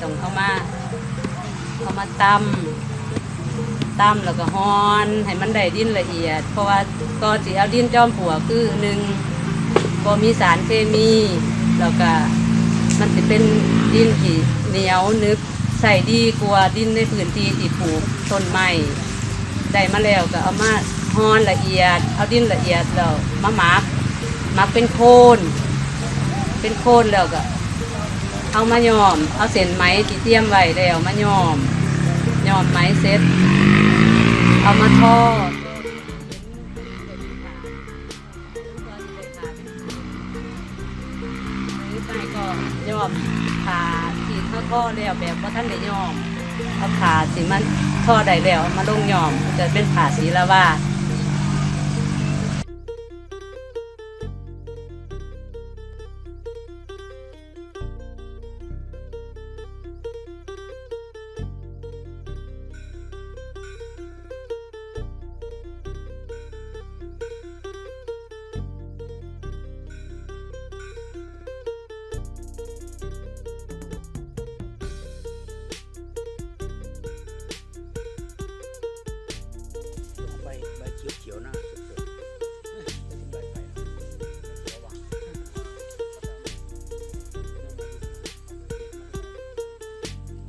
ส่งเข้ามาเข้ามาตำตำแล้วก็ฮอนให้มันได้ดิ้นละเอียด เพราะว่าก็สีเอาดิ้นจอมผัวคือหนึ่งก็มีสารเคมี แล้วก็มันจะเป็นดิ้นที่เหนียวนึกใส่ดีกลัวดิ้นในพื้นที่ที่ปลูกต้นไม่ได้มาแล้วก็เอามาฮอนละเอียด เอาดิ้นละเอียดแล้วมาหมักหมักเป็นโคน เป็นโคนแล้วก็ เอามาย้อม เอาเส้นไหมที่เตรียมไว้แล้วมาย้อมย้อมไหมเสร็จ เอามาทอดไปก็ย้อมผาที่เขาทอดแล้วแบบว่าท่านได้ยอมเอาผาสิมันทอดได้แล้วมาลงยอมจะเป็นผาสีละว่า